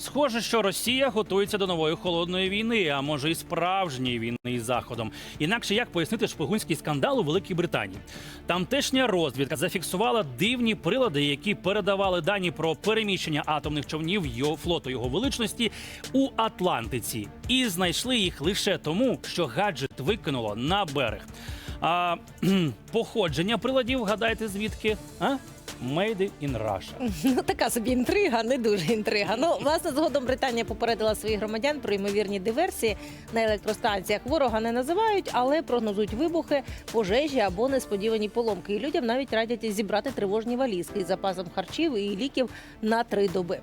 Схоже, що Росія готується до нової холодної війни, а може і справжньої війни із заходом. Інакше як пояснити шпигунський скандал у Великій Британії? Тамтешня розвідка зафіксувала дивні прилади, які передавали дані про переміщення атомних човнів його флоту його величності у Атлантиці, і знайшли їх лише тому, що гаджет викинуло на берег. А походження приладів, гадайте звідки? А? Made in Russia. Ну така собі інтрига, не дуже інтрига. Ну власне згодом Британія попередила своїх громадян про ймовірні диверсії на електростанціях. Ворога не називають, але прогнозують вибухи, пожежі або несподівані поломки. І людям навіть радять зібрати тривожні валізки із запасом харчів і ліків на три доби.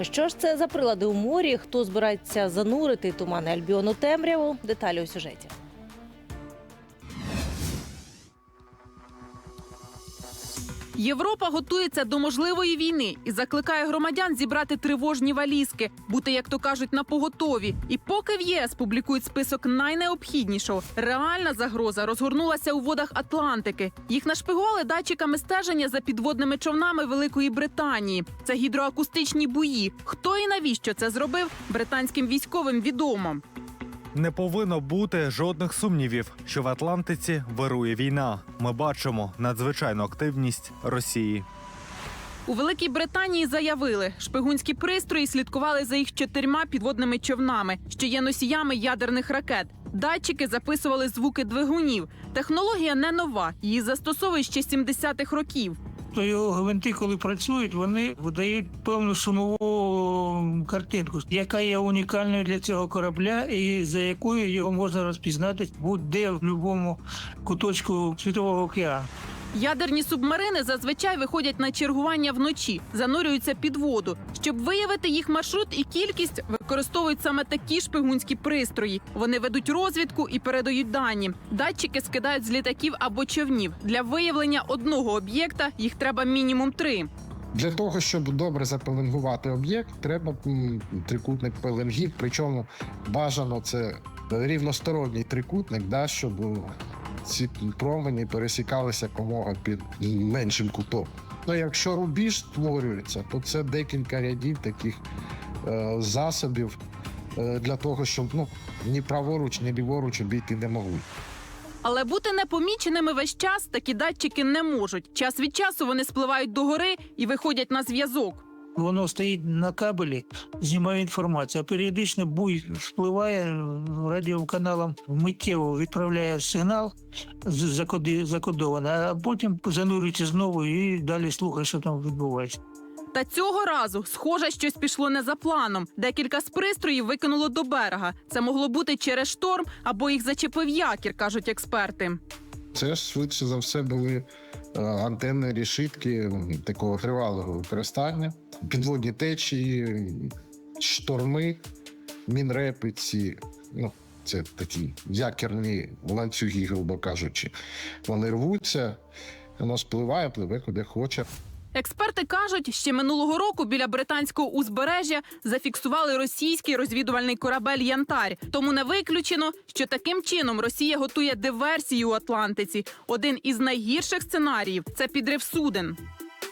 Що ж це за прилади у морі? Хто збирається занурити тумани Альбіону темряву? Деталі у сюжеті. Європа готується до можливої війни і закликає громадян зібрати тривожні валізки, бути, як то кажуть, на поготові. І поки в ЄС публікують список найнеобхіднішого, реальна загроза розгорнулася у водах Атлантики. Їх нашпигували датчиками стеження за підводними човнами Великої Британії. Це гідроакустичні бої. Хто і навіщо це зробив, британським військовим відомо. Не повинно бути жодних сумнівів, що в Атлантиці вирує війна. Ми бачимо надзвичайну активність Росії. У Великій Британії заявили, шпигунські пристрої слідкували за їх чотирма підводними човнами, що є носіями ядерних ракет. Датчики записували звуки двигунів. Технологія не нова, її застосовують ще 70-х років. то його гвинти, коли працюють, вони видають певну шумову картинку, яка є унікальною для цього корабля, і за якою його можна розпізнати будь-де в будь-якому куточку світового океану. Ядерні субмарини зазвичай виходять на чергування вночі, занурюються під воду. Щоб виявити їх маршрут і кількість, використовують саме такі шпигунські пристрої. Вони ведуть розвідку і передають дані. Датчики скидають з літаків або човнів. Для виявлення одного об'єкта їх треба мінімум три. Для того, щоб добре запеленгувати об'єкт, треба трикутник пеленгів. Причому бажано це рівносторонній трикутник, да, щоб ці промені пересікалися комога під меншим кутом. Ну, якщо рубіж створюється, то це декілька рядів таких е, засобів е, для того, щоб ну, ні праворуч, ні ліворуч обійти не могли. Але бути непоміченими весь час такі датчики не можуть. Час від часу вони спливають до гори і виходять на зв'язок. Воно стоїть на кабелі, знімає інформацію. Періодично буй впливає радіоканалом, миттєво відправляє сигнал закодований, а потім занурюється знову і далі слухає, що там відбувається. Та цього разу, схоже, щось пішло не за планом. Декілька з пристроїв викинуло до берега. Це могло бути через шторм або їх зачепив якір, кажуть експерти. Це ж швидше за все були е, антенні рішитки такого тривалого використання, підводні течії, шторми, мінрепи ці. Ну, це такі якірні ланцюги, грубо кажучи. Вони рвуться, воно спливає, пливе куди хоче. Експерти кажуть, ще минулого року біля британського узбережжя зафіксували російський розвідувальний корабель Янтарь. Тому не виключено, що таким чином Росія готує диверсію у Атлантиці. Один із найгірших сценаріїв це підрив суден.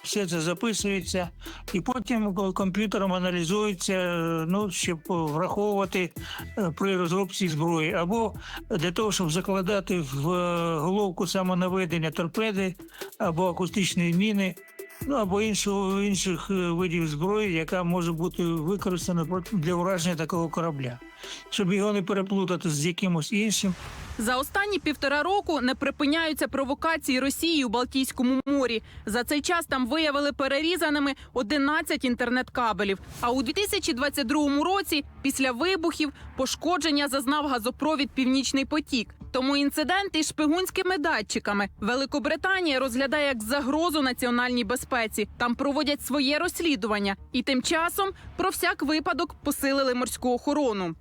Все це записується, і потім комп'ютером аналізується, ну, щоб враховувати е, при розробці зброї, або для того, щоб закладати в е, головку самонаведення торпеди або акустичної міни, ну або іншого інших е, видів зброї, яка може бути використана для ураження такого корабля, щоб його не переплутати з якимось іншим. За останні півтора року не припиняються провокації Росії у Балтійському морі. За цей час там виявили перерізаними 11 інтернет-кабелів. А у 2022 році, після вибухів, пошкодження зазнав газопровід Північний потік. Тому інциденти із шпигунськими датчиками Великобританія розглядає як загрозу національній безпеці. Там проводять своє розслідування, і тим часом про всяк випадок посилили морську охорону.